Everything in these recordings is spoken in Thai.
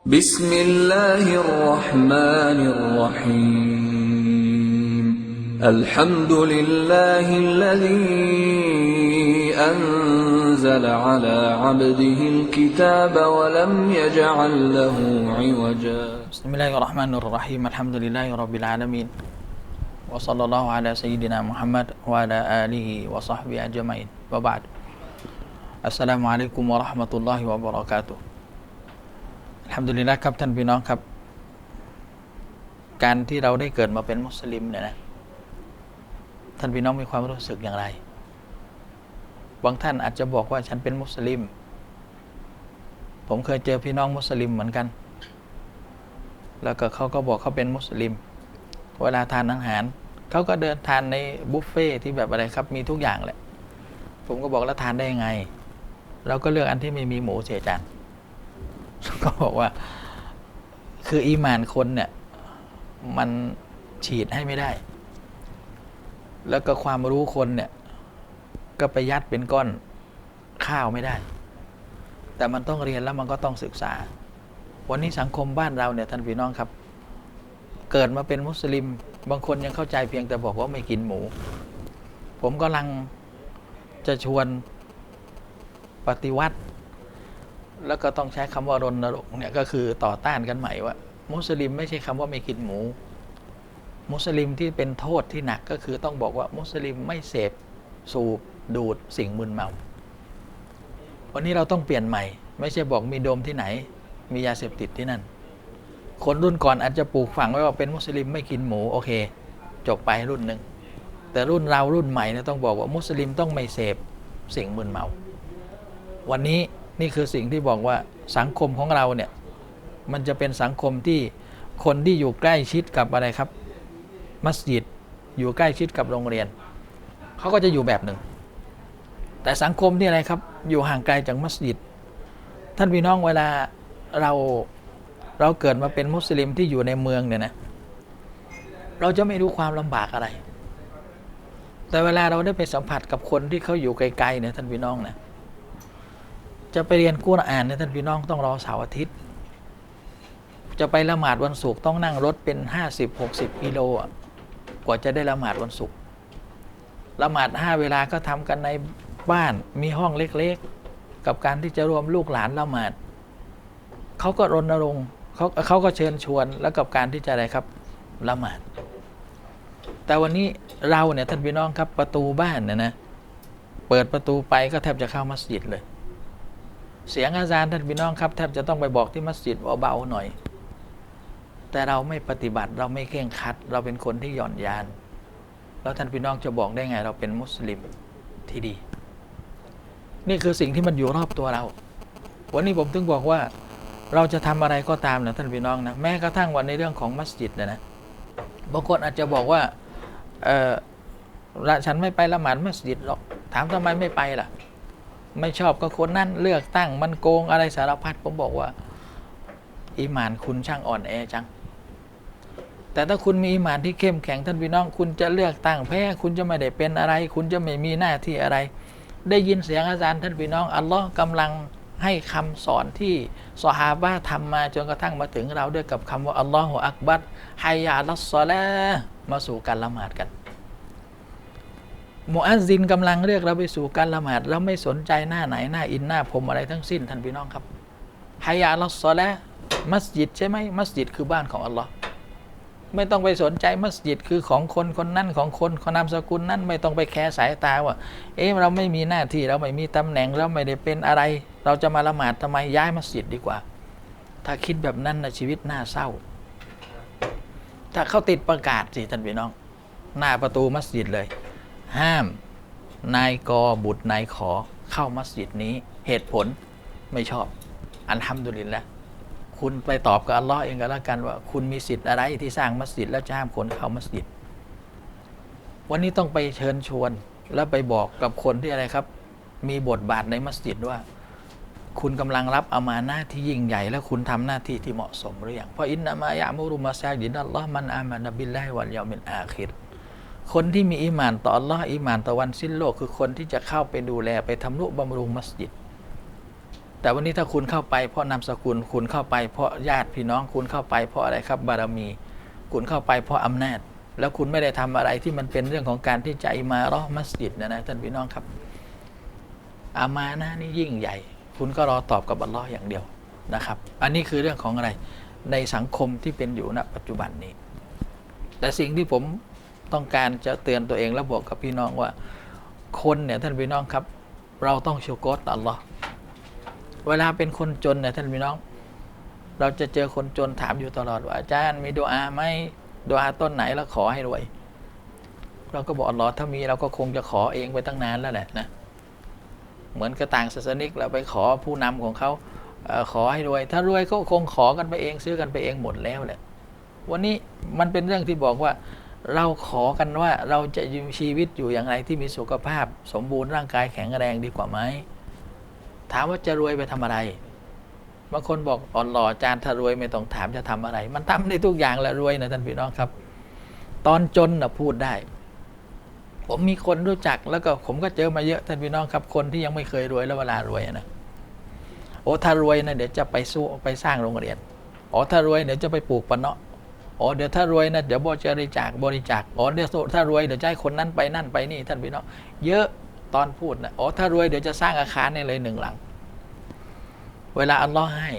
بسم الله الرحمن الرحيم. الحمد لله الذي أنزل على عبده الكتاب ولم يجعل له عوجا. بسم الله الرحمن الرحيم. الحمد لله رب العالمين. وصلى الله على سيدنا محمد وعلى آله وصحبه أجمعين. وبعد. السلام عليكم ورحمة الله وبركاته. อัลฮัมดุลิลละครับท่านพี่น้องครับ การที่เราได้เกิดมาเป็นมุสลิมเนี่ยนะท่านพี่น้องมีความรู้สึกอย่างไร บางท่านอาจจะบอกว่าฉันเป็นมุสลิม ผมเคยเจอพี่น้องมุสลิมเหมือนกัน แล้วก็เขาก็บอกเขาเป็นมุสลิม เวลาทานอาหาร เขาก็เดินทานในบุฟเฟ่ที่แบบอะไรครับ มีทุกอย่างแหละ ผมก็บอกแล้วทานได้ยังไง เราก็เลือกอันที่ไม่มีหมูเสียจาน ก็บอกว่า คืออีมานคนเนี่ย มันฉีดให้ไม่ได้ แล้วก็ความรู้คนเนี่ย ก็ไปยัดเป็นก้อนข้าวไม่ได้ แต่มันต้องเรียนแล้วมันก็ต้องศึกษา วันนี้สังคมบ้านเราเนี่ยท่านพี่น้องครับ เกิดมาเป็นมุสลิม บางคนยังเข้าใจเพียงแต่บอกว่าไม่กินหมู ผมกำลังจะชวนปฏิวัติ แล้วก็ต้องใช้คำว่ารณรงค์เนี่ยก็คือต่อต้านกันใหม่ว่า มุสลิมไม่ใช่คำว่าไม่กินหมู มุสลิมที่เป็นโทษที่หนักก็คือต้องบอกว่ามุสลิมไม่เสพสูบดูดสิ่งมึนเมา วันนี้เราต้องเปลี่ยนใหม่ ไม่ใช่บอกมีโดมที่ไหน มียาเสพติดที่นั่น คนรุ่นก่อนอาจจะปลูกฝังไว้ว่าเป็นมุสลิมไม่กินหมูโอเค จบไปรุ่นหนึ่งแต่รุ่นเรารุ่นใหม่เนี่ยต้องบอกว่ามุสลิมต้องไม่เสพสิ่งมึนเมา วันนี้ นี่คือสิ่งที่บอกว่าสังคมของเราเนี่ยมันจะเป็นสังคมที่คนที่อยู่ใกล้ชิดกับอะไรครับ มัสยิดอยู่ใกล้ชิดกับโรงเรียนเขาก็จะอยู่แบบหนึ่ง แต่สังคมที่อะไรครับ อยู่ห่างไกลจากมัสยิด ท่านพี่น้องเวลาเราเราเกิดมาเป็นมุสลิมที่อยู่ในเมืองเนี่ยนะเราจะไม่รู้ความลำบากอะไร แต่เวลาเราได้ไปสัมผัสกับคนที่เขาอยู่ไกลๆเนี่ยท่านพี่น้องนะ จะไปเรียนกุรอานเนี่ยท่านพี่น้องต้องรอเสาร์อาทิตย์ จะไปละหมาดวันศุกร์ต้องนั่งรถเป็น 50-60กิโลกว่าจะได้ละหมาดวันศุกร์ละหมาดห้าเวลาก็ทำกันในบ้านมีห้องเล็กๆ กับการที่จะรวมลูกหลานละหมาดเขาก็รณรงค์เขาเขาก็เชิญชวนแล้วกับการที่จะอะไรครับละหมาด แต่วันนี้เราเนี่ยท่านพี่น้องครับประตูบ้านเนี่ยนะเปิดประตูไปก็แทบจะเข้ามัสยิดเลย เสียงอาจารย์ท่านพี่น้องครับแทบจะต้องไปบอกที่มัสยิดว่าเบาหน่อย แต่เราไม่ปฏิบัติเราไม่เคร่งครัด เราเป็นคนที่หย่อนยาน แล้วท่านพี่น้องจะบอกได้ไง เราเป็นมุสลิมที่ดี นี่คือสิ่งที่มันอยู่รอบตัวเรา วันนี้ผมถึงบอกว่า เราจะทำอะไรก็ตามนะท่านพี่น้องนะแม้กระทั่งวันในเรื่องของมัสยิดนะนะบางคนอาจจะบอกว่าเออละฉันไม่ไปละหมาดมัสยิดหรอกถามทำไมไม่ไปล่ะ ไม่ชอบก็คนนั่นเลือกตั้งมันโกงอะไรสารพัดผมบอกว่า อีหมานคุณช่างอ่อนแอจัง แต่ถ้าคุณมีอีหมานที่เข้มแข็งท่านพี่น้อง คุณจะเลือกตั้งแพ้คุณจะไม่ได้เป็นอะไร คุณจะไม่มีหน้าที่อะไร ได้ยินเสียงอาจารย์ท่านพี่น้องอัลลอฮ์กำลังให้คำสอนที่สหาบะทำมาจนกระทั่งมาถึงเราด้วยกับคำว่าอัลลอฮฺอักบัดฮายาลัสซอลมาสู่การละหมาดกัน มุอัซซินกำลังเรียกเราไปสู่การละหมาดเราไม่สนใจหน้าไหนหน้าอินหน้าผมอะไรทั้งสิ้นท่านพี่น้องครับฮายาลัสซอลามัสยิดใช่ไหมมัสยิดคือบ้านของอัลลอฮ์ไม่ต้องไปสนใจมัสยิดคือของคนคนนั้นของคนคนนามสกุลนั้นไม่ต้องไปแคร์สายตาว่า เอ๊ะเราไม่มีหน้าที่เราไม่มีตำแหน่งเราไม่ได้เป็นอะไร เราจะมาละหมาดทำไมย้ายมัสยิดดีกว่า ถ้าคิดแบบนั้นนะชีวิตน่าเศร้า ถ้าเขาติดประกาศสิท่านพี่น้อง หน้าประตูมัสยิดเลย ห้ามนายกบุตรนายขอเข้ามัสยิดนี้เหตุผลไม่ชอบ อันทำดุลินแล้วคุณไปตอบกับอัลลอฮ์เองก็แล้วกันว่า คุณมีสิทธิ์อะไรที่สร้างมัสยิดแล้วจะห้ามคนเข้ามัสยิด วันนี้ต้องไปเชิญชวน แล้วไปบอกกับคนที่อะไรครับ มีบทบาทในมัสยิดว่า คุณกำลังรับอามาหน้าที่ยิ่งใหญ่ และคุณทำหน้าที่ที่เหมาะสมหรือยังเพราะอินนามายะมุรุมาซาจิดอัลลอฮ์มันอามานบิลลาฮิวัลยามินอาคิร คนที่มีอีหมานต่ออัลลอฮ์อีหมานต่อวันสิ้นโลก คือคนที่จะเข้าไปดูแลไปทำนุบำรุงมัสยิด แต่วันนี้ถ้าคุณเข้าไปเพราะนามสกุลคุณเข้าไปเพราะญาติพี่น้องคุณเข้าไปเพราะอะไรครับบารมี คุณเข้าไปเพราะอำนาจ แล้วคุณไม่ได้ทำอะไรที่มันเป็นเรื่องของการที่จะอิมาเราะมัสยิดนะนะท่านพี่น้องครับ อามานะนี่ยิ่งใหญ่ คุณก็รอตอบกับอัลลอฮ์อย่างเดียวนะครับ อันนี้คือเรื่องของอะไรในสังคมที่เป็นอยู่ณปัจจุบันนี้ แต่สิ่งที่ผม ต้องการจะเตือนตัวเองและบอกกับพี่น้องว่า คนเนี่ยท่านพี่น้องครับ เราต้องชูกต่ออัลลอฮ์เวลาเป็นคนจนเนี่ยท่านพี่น้อง เราจะเจอคนจนถามอยู่ตลอดว่าอาจารย์มีดูอาไหมดูอาต้นไหนแล้วขอให้รวย เราก็บอกอัลลอฮ์ถ้ามีเราก็คงจะขอเองไปตั้งนานแล้วแหละนะเหมือนกระต่างศาสนิกเราไปขอผู้นำของเขาขอให้รวย ถ้ารวยก็คงขอกันไปเองซื้อกันไปเองหมดแล้วแหละวันนี้มันเป็นเรื่องที่บอกว่า เราขอกันว่าเราจะยู่ชีวิตอยู่อย่างไรที่มีสุขภาพ สมบูรณ์ร่างกายแข็งแรงดีกว่าไหมถามว่าจะรวยไปทำอะไรบางคนบอกอ่อนหล่อจารย์ถ้ารวยไม่ต้องถามจะทำอะไร มันทำได้ทุกอย่างแหละรวยนะท่านพี่น้องครับ ตอนจนนะพูดได้ ผมมีคนรู้จักแล้วก็ผมก็เจอมาเยอะท่านพี่น้องครับ คนที่ยังไม่เคยรวยแล้วเวลารวยนะโอ้ถ้ารวยนะเดี๋ยวจะไปสู้ไปสร้างโรงเรียนอ๋อถ้ารวยเดี๋ยวจะไปปลูกปะเนาะ อ๋อเดี๋ยวถ้ารวยนะเดี๋ยวบริจาคบริจาคอ๋อเดี๋ยวถ้ารวยเดี๋ยวจะให้คนนั้นไปนั่นไปนี่ท่านพี่น้องเยอะตอนพูดนะอ๋อถ้ารวยเดี๋ยวจะสร้างอาคารนี่เลยหนึ่งหลัง เวลาอัลลอฮ์ให้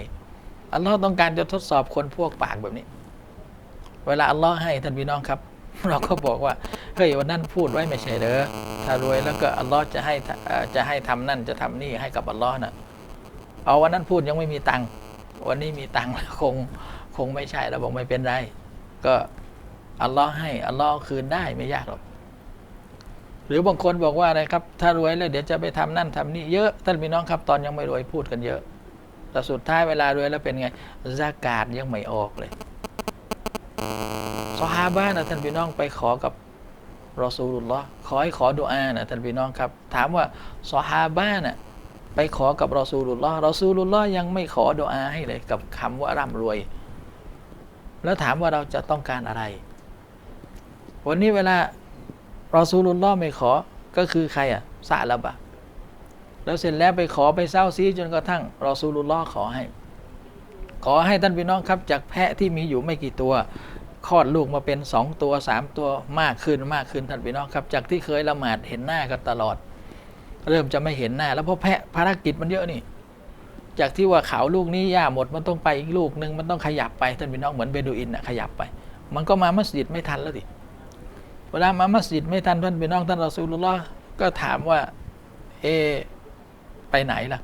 อัลลอฮ์ต้องการจะทดสอบคนพวกปากแบบนี้ เวลาอัลลอฮ์ให้ท่านพี่น้องครับ เราก็บอกว่าเฮ้ยวันนั้นพูดไว้ไม่ใช่เด้อถ้ารวยแล้วก็อัลลอฮ์จะให้จะให้ทำนั่นจะทำนี่ให้กับอัลลอฮ์น่ะเอาวันนั้นพูดยังไม่มีตังค์วันนี้มีตังค์แล้วคงคงไม่ใช่แล้วบอกไม่เป็นไร ก็อัลลอฮ์ให้อัลลอฮ์คืนได้ไม่ยากหรอก หรือบางคนบอกว่าอะไรครับ ถ้ารวยแล้วเดี๋ยวจะไปทำนั่นทำนี่เยอะ ท่านพี่น้องครับตอนยังไม่รวยพูดกันเยอะ แต่สุดท้ายเวลารวยแล้วเป็นไงซากาดยังไม่ออกเลยซอฮาบะนะท่านพี่น้องไปขอกับรอซูลุลลอฮ์ขอให้ขอดุอานะท่านพี่น้องครับ ถามว่าซอฮาบะน่ะไปขอกับรอซูลุลลอฮ์รอซูลุลลอฮ์ยังไม่ขอดุอาให้เลย กับคำว่าร่ำรวย แล้วถามว่าเราจะต้องการอะไร วันนี้เวลารอซูลุลลอฮ์ไม่ขอก็คือใครอะซาละบะแล้วเสร็จแล้วไปขอไปเศร้าซีจนกระทั่งรอซูลุลลอฮ์ขอให้ ขอให้ท่านพี่น้องครับ จากแพะที่มีอยู่ไม่กี่ตัวคลอดลูกมาเป็นสองตัวสามตัวมากขึ้นมากขึ้นท่านพี่น้องครับ จากที่เคยละหมาดเห็นหน้ากันตลอด เริ่มจะไม่เห็นหน้า แล้วเพราะแพะภารกิจมันเยอะนี่ จากที่ว่าเขาลูกนี้หญ้าหมดมันต้องไปอีกลูกหนึ่งมันต้องขยับไปท่านพี่น้องเหมือนเบดูอินน่ะขยับไป มันก็มามัสยิดไม่ทันแล้วดิเวลามามัสยิดไม่ทันท่านพี่น้องท่านรอซูลุลลอฮ์ก็ถามว่า เอ ไปไหนล่ะ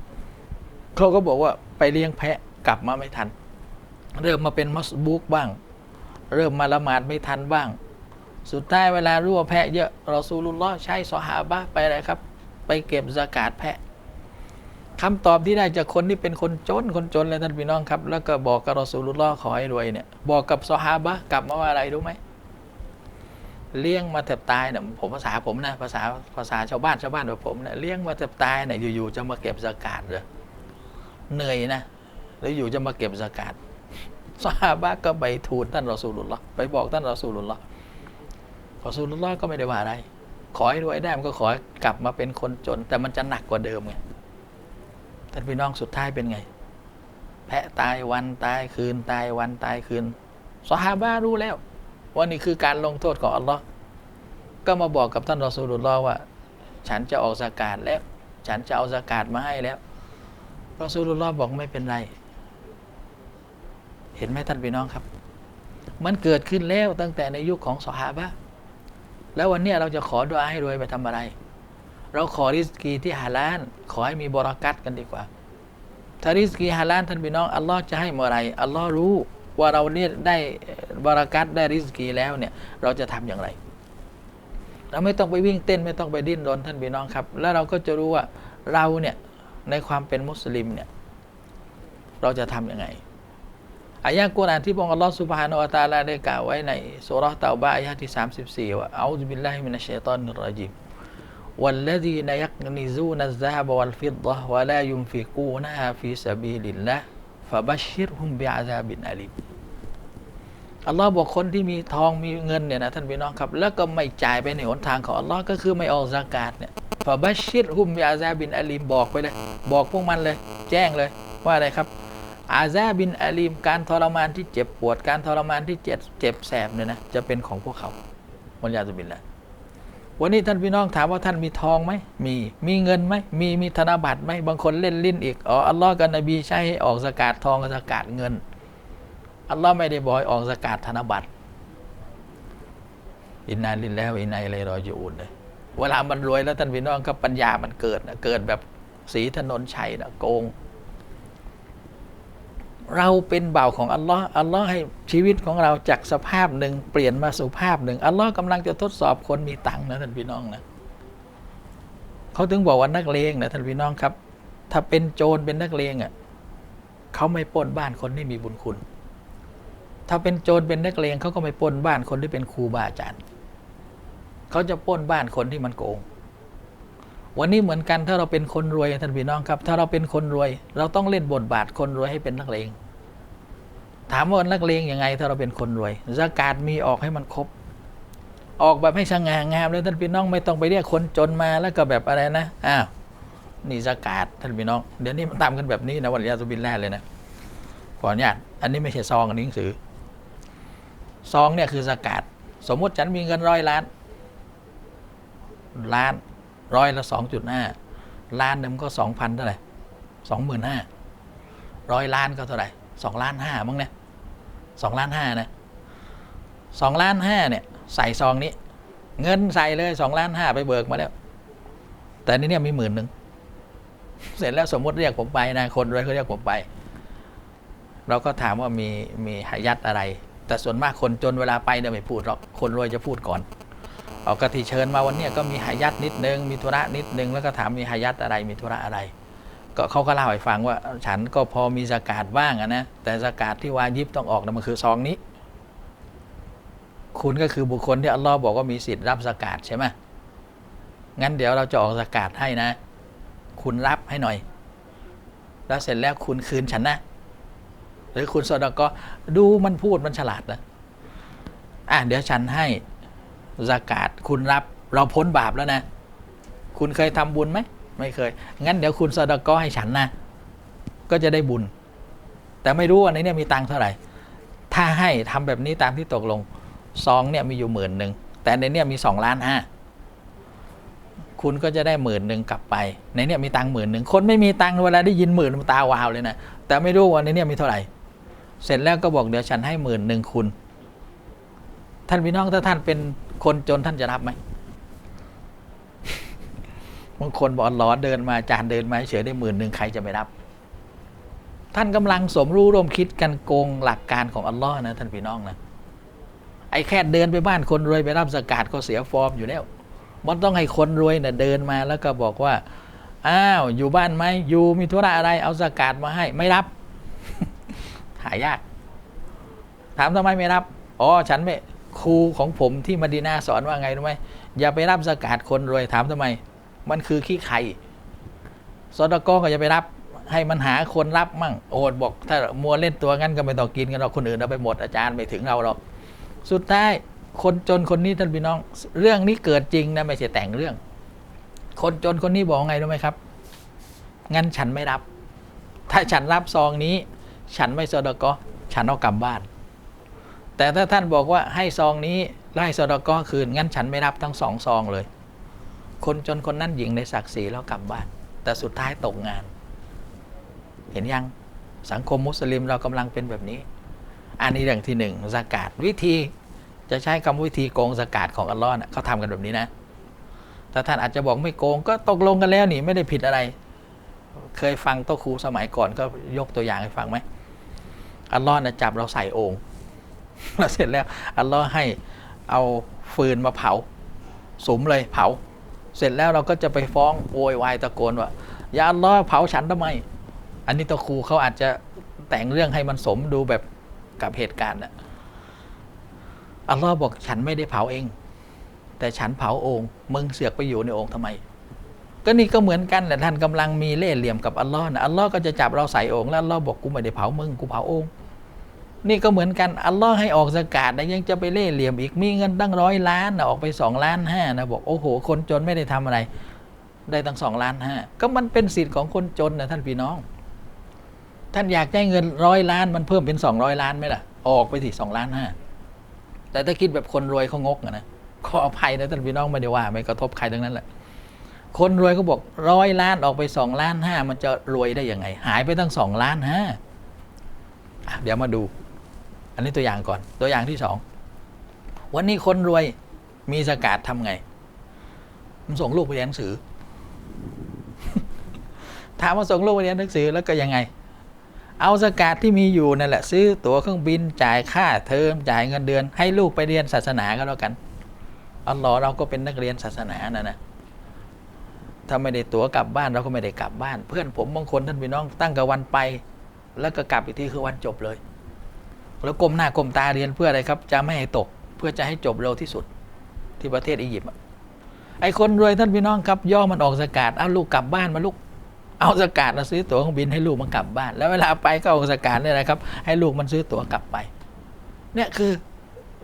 เขาก็บอกว่าไปเลี้ยงแพะกลับมาไม่ทัน เริ่มมาเป็นมัสบุกบ้าง เริ่มมาละหมาดไม่ทันบ้าง สุดท้ายเวลารู้ว่าแพะเยอะรอซูลุลลอฮ์ใช้สหาบะไปอะไรครับ ไปเก็บสกาดแพะ คำตอบที่ได้จากคนที่เป็นคนจนคนจนเลยท่านพี่น้องครับ แล้วก็บอกกับรอซูลุลลอฮ์ขอให้รวยเนี่ย บอกกับสหาบะกลับมาว่าอะไรรู้ไหมเลี้ยงมาแทบตายเนี่ยผมภาษาผมนะภาษาภาษาชาวบ้านชาวบ้านแบบผมเนี่ยเลี้ยงมาแทบตายเนี่ยอยู่ๆจะมาเก็บสกาดเลยเหนื่อยนะแล้วอยู่จะมาเก็บสกาดซาฮาบะก็ไปทูลท่านรอสูลุลลอฮ์ไปบอกท่านรอสูลุลลอฮ์รอสูลุลลอฮ์ก็ไม่ได้ว่าอะไร ขอให้รวยได้มันก็ขอให้กลับมาเป็นคนจน แต่มันจะหนักกว่าเดิมไง ท่านพี่น้องสุดท้ายเป็นไง แพะตายวันตายคืนตายวันตายคืนซอฮาบะรู้แล้วว่านี่คือการลงโทษของอัลลอฮ์ก็มาบอกกับท่านรอสูลุลลอฮ์ว่า ฉันจะออกสกาดแล้ว ฉันจะเอาสกาดมาให้แล้วรอสูลุลลอฮ์บอกไม่เป็นไร เห็นไหมท่านพี่น้องครับ มันเกิดขึ้นแล้วตั้งแต่ในยุคของสหาบะห์แล้ววันนี้เราจะขอดุอาให้รวยไปทำอะไร เราขอริสกีที่ฮาลาลขอให้มีบรากัตกันดีกว่า ถ้าริสกีฮาลาลท่านพี่น้องอัลลอฮ์จะให้เมื่อไรอัลลอฮ์รู้ว่าเราเนี่ยได้บรากัตได้ริสกีแล้วเนี่ยเราจะทำอย่างไร เราไม่ต้องไปวิ่งเต้นไม่ต้องไปดิ้นรนท่านพี่น้องครับ แล้วเราก็จะรู้ว่าเราเนี่ยในความเป็นมุสลิมเนี่ยเราจะทำยังไงอายะกุรอานที่พระองค์อัลลอฮฺสุบฮานาอัตาลาได้กล่าวไว้ในสุราะเตาบะอายะที่ 34 ว่าอัลลอฮฺบิลลาฮิมินัชชัยฏอนิรรจีม วัลลดีนยักนิซูนัซซาบวัลฟิดดะวะลายุมฟิกูนะฮะฟีสบีลิลละฟาบัชชิรฮุบอัลลอฮ์บอกคนที่มีทองมีเงินเนี่ยนะท่านพี่น้องครับ แล้วก็ไม่จ่ายไปในหนทางของอัลลอฮ์ก็คือไม่ออกสากาศเนี่ยฝาบัชชิรฮุมบิอาซาบินอาลีมบอกไปเลย บอกพวกมันเลย แจ้งเลยว่าอะไรครับอาซาบินอาลีมการทรมานที่เจ็บปวดการทรมานที่เจ็บเจ็บแสบเนี่ยนะจะเป็นของพวกเขาบนยาตุบินแหละ วันนี้ท่านพี่น้องถามว่าท่านมีทองไหมมี มีเงินไหมมี มีธนบัตรไหมบางคนเล่นลิ้นอีก อ๋อ อัลลอฮ์กับนบีใช้ให้ออกสกาดทองกับสกาดเงิน อัลลอฮ์ไม่ได้บอกออกสกาดธนบัตร อินนาลินแล้วอินนาอิเลยรอจูอุนเลย เวลามันรวยแล้วท่านพี่น้องก็ปัญญามันเกิดนะเกิดแบบสีถนนชัยนะโกง เราเป็นบ่าวของอัลลอฮ์อัลลอฮ์ให้ชีวิตของเราจากสภาพหนึ่งเปลี่ยนมาสู่ภาพหนึ่งอัลลอฮ์กำลังจะทดสอบคนมีตังค์นะท่านพี่น้องนะเขาถึงบอกว่านักเลงนะท่านพี่น้องครับ ถ้าเป็นโจรเป็นนักเลงอะเขาไม่ปล้นบ้านคนที่มีบุญคุณ ถ้าเป็นโจรเป็นนักเลงเขาก็ไม่ปล้นบ้านคนที่เป็นครูบาอาจารย์เขาจะปล้นบ้านคนที่มันโกง วันนี้เหมือนกันถ้าเราเป็นคนรวยท่านพี่น้องครับ ถ้าเราเป็นคนรวย เราต้องเล่นบทบาทคนรวยให้เป็นนักเลง ถามว่านักเลงยังไง ถ้าเราเป็นคนรวยสกาดมีออกให้มันครบ ออกแบบให้สง่างามเลยท่านพี่น้องไม่ต้องไปเรียกคนจนมาแล้วก็แบบอะไรนะอ้าวนี่สกาดท่านพี่น้องเดี๋ยวนี้มันทำกันแบบนี้นะวันยาสุบินแรกเลยนะขออนุญาตอันนี้ไม่ใช่ซองอันนี้หนังสือซองเนี่ยคือสกาดสมมติฉันมีเงินร้อยล้าน ล้าน ร้อยละสองจุดห้าล้านนึ่งก็สองพันเท่าไหร่สองหมื่นห้าร้อยล้านก็เท่าไหร่สองล้านห้ามั้งเนี่ยสองล้านห้านะสองล้านห้าเนี่ย ใส่ซองนี้ เงินใส่เลยสองล้านห้าไปเบิกมาแล้ว แต่นี่เนี่ยมีหมื่นหนึ่งเสร็จแล้วสมมติเรียกผมไปนะคนรวยเขาเรียกผมไป เราก็ถามว่ามีมีหายัดอะไร แต่ส่วนมากคนจนเวลาไปเนี่ยไม่พูดหรอกคนรวยจะพูดก่อน เอากติเชิญมาวันนี้ก็มีหายัดนิดนึง มีธุระนิดนึง แล้วก็ถามมีหายัดอะไร มีธุระอะไร ก็เขาก็เล่าให้ฟังว่า ฉันก็พอมีสกาดบ้างนะ แต่สกาดที่วายิบต้องออกนะมันคือซองนี้ คุณก็คือบุคคลที่อัลลอฮ์บอกว่ามีสิทธิ์รับสกาดใช่ไหมงั้นเดี๋ยวเราจะออกสกาดให้นะ คุณรับให้หน่อย แล้วเสร็จแล้วคุณคืนฉันนะ หรือคุณสดก็ดูมันพูดมันฉลาดนะอะเดี๋ยวฉันให้ สกาดคุณรับเราพ้นบาปแล้วนะ คุณเคยทำบุญไหมไม่เคย งั้นเดี๋ยวคุณสดก็ให้ฉันนะ ก็จะได้บุญ แต่ไม่รู้ว่าในเนี้มีตังเท่าไหร่ ถ้าให้ทำแบบนี้ตามที่ตกลงซองเนี่ยมีอยู่หมื่นหนึ่งแต่ในเนี้มีสองล้านห้าคุณก็จะได้หมื่นหนึ่งกลับไป ในเนี้มีตังหมื่นหนึ่งคนไม่มีตังเวลาได้ยินหมื่นตาวาวเลยนะแต่ไม่รู้ว่าในเนี้มีเท่าไหร่ เสร็จแล้วก็บอกเดี๋ยวฉันให้หมื่นหนึ่งคุณ ท่านพี่น้องถ้าท่านเป็น คนจนท่านจะรับไหมบางคนบอกหลอเดินมาจานเดินมาเฉยได้หมื่นหนึ่งใครจะไม่รับ ท่านกำลังสมรู้ร่วมคิดกันโกงหลักการของอัลลอฮ์นะท่านพี่น้องนะไอ้แค่เดินไปบ้านคนรวยไปรับสกาดก็เสียฟอร์มอยู่แล้วมันต้องให้คนรวยเนะ่ยเดินมาแล้วก็บอกว่า อ้าวอยู่บ้านไหมอยู่มีธุระอะไรเอาสกาดมาให้ไม่รับ หายาก ถามทำไมไม่รับ อ๋อ ฉันไม่ ครูของผมที่มดีนาสอนว่าไงรู้ไหมอย่าไปรับสกาดคนรวยถามทำไม มันคือขี้ไข่สดกก็อย่าไปรับให้มันหาคนรับมั่งโอดบอก ถ้ามัวเล่นตัวงั้นก็ไม่ต้องกินกันหรอกคนอื่นเอาไปหมดอาจารย์ไม่ถึงเราหรอกสุดท้ายคนจนคนนี้ท่านพี่น้อง เรื่องนี้เกิดจริงนะไม่ใช่แต่งเรื่อง คนจนคนนี้บอกไงรู้ไหมครับ งั้นฉันไม่รับ ถ้าฉันรับซองนี้ ฉันไม่สดก็ฉันเอากลับบ้าน แต่ถ้าท่านบอกว่าให้ซองนี้ไล่สดก็คืน งั้นฉันไม่รับทั้งสองซองเลย คนจนคนนั้นหญิงในศักดิ์ศรีแล้วกลับบ้าน แต่สุดท้ายตกงาน เห็นยังสังคมมุสลิมเรากำลังเป็นแบบนี้ อันนี้เรื่องที่หนึ่งสกาดวิธีจะใช้คำวิธีโกงสกาดของอัลลอฮ์นเขาทำกันแบบนี้นะถ้าท่านอาจจะบอกไม่โกงก็ตกลงกันแล้วนี่ไม่ได้ผิดอะไร เคยฟังโตครูสมัยก่อนก็ยกตัวอย่างให้ฟังไหมอัลลอฮ์นะจับเราใส่โองค์ แล้วเสร็จแล้ว อัลลอฮ์ให้เอาฟืนมาเผาสุมเลยเผา เสร็จแล้วเราก็จะไปฟ้องโวยวายตะโกนว่าอย่าอัลลอฮ์เผาฉันทำไม อันนี้ตัวครูเขาอาจจะแต่งเรื่องให้มันสมดูแบบกับเหตุการณ์น่ะอัลลอฮ์บอกฉันไม่ได้เผาเอง แต่ฉันเผาองค์มึงเสือกไปอยู่ในองค์ทำไม ก็นี่ก็เหมือนกันแหละท่านกำลังมีเล่ห์เหลี่ยมกับอัลลอฮ์นะอัลลอฮ์ก็จะจับเราใส่องค์แล้วอัลลอฮ์บอกกูไม่ได้เผามึงกูเผาองค์ นี่ก็เหมือนกัน อัลลอฮ์ให้ออกสกาดนะยังจะไปเล่ห์เหลี่ยมอีกมีเงินตั้งร้อยล้านนะออกไปสองล้านห้านะบอกโอ้โห คนจนไม่ได้ทำอะไร ได้ตั้งสองล้านห้าก็มันเป็นสิทธิ์ของคนจนนะท่านพี่น้อง ท่านอยากได้เงินร้อยล้านมันเพิ่มเป็นสองร้อยล้านไหมล่ะ ออกไปสิสองล้านห้าแต่ถ้าคิดแบบคนรวยเขางกอะนะขออภัยนะท่านพี่น้องไม่ได้ว่า ไม่กระทบใครทั้งนั้นแหละคนรวยเขาบอกร้อยล้านออกไปสองล้านห้ามันจะรวยได้ยังไง หายไปตั้งสองล้านห้าเดี๋ยวมาดู อันนี้ตัวอย่างก่อนตัวอย่างที่สองวันนี้คนรวยมีสกาดทำไง มันส่งลูกไปเรียนหนังสือ ถามว่าส่งลูกไปเรียนหนังสือแล้วก็ยังไง เอาสกาดที่มีอยู่นั่นแหละซื้อตั๋วเครื่องบินจ่ายค่าเทอมจ่ายเงินเดือน ให้ลูกไปเรียนศาสนาก็แล้วกันอัลลอฮ์เราก็เป็นนักเรียนศาสนานะนะถ้าไม่ได้ตั๋วกลับบ้านเราก็ไม่ได้กลับบ้าน เพื่อนผมบางคนท่านพี่น้องตั้งกับวันไป แล้วก็กลับอีกทีคือวันจบเลย แล้วก้มหน้าก้มตาเรียนเพื่ออะไรครับ จะไม่ให้ตกเพื่อจะให้จบเร็วที่สุดที่ประเทศอียิปต์ไอ้คนรวยท่านพี่น้องครับ ย่อมันออกสกาดเอาลูกกลับบ้านมาลูกเอาสกาดมาซื้อตั๋วเครื่องบินให้ลูกมันกลับบ้าน แล้วเวลาไปก็เอาสกาดเนี่ยนะครับ ให้ลูกมันซื้อตั๋วกลับไป เนี่ยคือ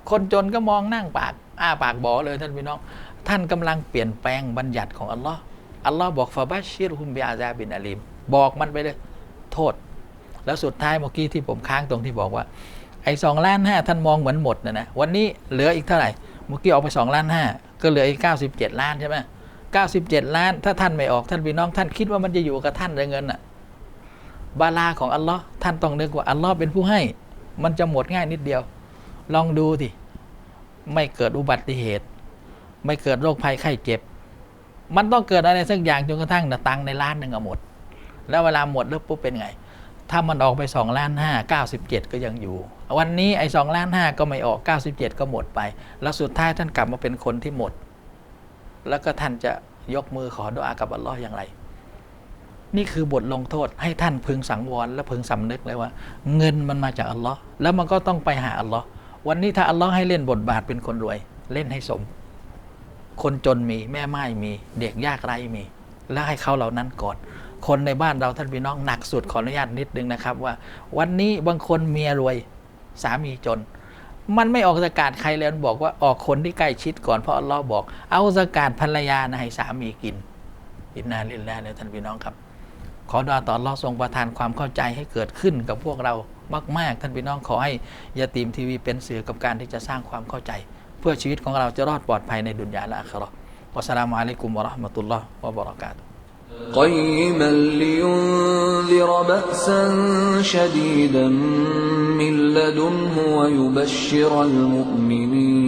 คนจนก็มองนั่งปากอ้าปากบอเลยท่านพี่น้อง ท่านกำลังเปลี่ยนแปลงบัญญัติของอัลลอฮ์อัลลอฮ์บอกฟาบัชิรฮุมบิอาซาบินอาลีมบอกมันไปเลย โทษ แล้วสุดท้ายเมื่อกี้ที่ผมค้างตรงที่บอกว่า ไอ้สองล้านห้าท่านมองเหมือนหมดนะนะวันนี้เหลืออีกเท่าไหร่เมื่อกี้ออกไปสองล้านห้าก็เหลืออีกเก้าสิบเจ็ดล้านใช่ไหมเก้าสิบเจ็ดล้าน ถ้าท่านไม่ออกท่านพี่น้องท่านคิดว่ามันจะอยู่กับท่านเงินอะบาลาของอัลลอฮ์ท่านต้องนึกว่าอัลลอฮ์เป็นผู้ให้ มันจะหมดง่ายนิดเดียว ลองดูสิไม่เกิดอุบัติเหตุ ไม่เกิดโรคภัยไข้เจ็บ มันต้องเกิดอะไรสักอย่างจนกระทั่งนะตังในล้านหนึ่งอะหมด แล้วเวลาหมดแล้วปุ๊บเป็นไง ถ้ามันออกไปสองล้านห้าเก้าสิบเจ็ดก็ยังอยู่ วันนี้ไอ้สองล้านห้าก็ไม่ออกเก้าสิบเจ็ดก็หมดไป แล้วสุดท้ายท่านกลับมาเป็นคนที่หมด แล้วก็ท่านจะยกมือขอดุอากับอัลลอฮ์อย่างไร นี่คือบทลงโทษให้ท่านพึงสังวรและพึงสำนึกเลยว่า เงินมันมาจากอัลลอฮ์แล้วมันก็ต้องไปหาอัลลอฮ์วันนี้ถ้าอัลลอฮ์ให้เล่นบทบาทเป็นคนรวย เล่นให้สม คนจนมีแม่ไม้มี เด็กยากไร้มี แล้วให้เขาเหล่านั้นก่อน คนในบ้านเราท่านพี่น้องหนักสุดขออนุญาตนิดนึงนะครับว่า วันนี้บางคนเมียรวยสามีจน มันไม่ออกสกาดใครเลยมันบอกว่าออกคนที่ใกล้ชิดก่อนเพราะอัลลอฮ์บอก เอาสกาดภรรยานะให้สามีกินอินนาลิลลาห์เนี่ยท่านพี่น้องครับ ขอดอต่ออัลลอทรงประทานความเข้าใจให้เกิดขึ้นกับพวกเรามาก ๆ ท่านพี่น้องขอให้ยาตีมทีวีเป็นสื่อกับการที่จะสร้างความเข้าใจ เพื่อชีวิตของเราจะรอดปลอดภัยในดุนยาและอาคราะห์วัสสลามุอะลัยกุมวะเราะห์มะตุลลอฮ์วะบะเราะกาตุ قيما لينذر بأسا شديدا من لدنه ويبشر المؤمنين.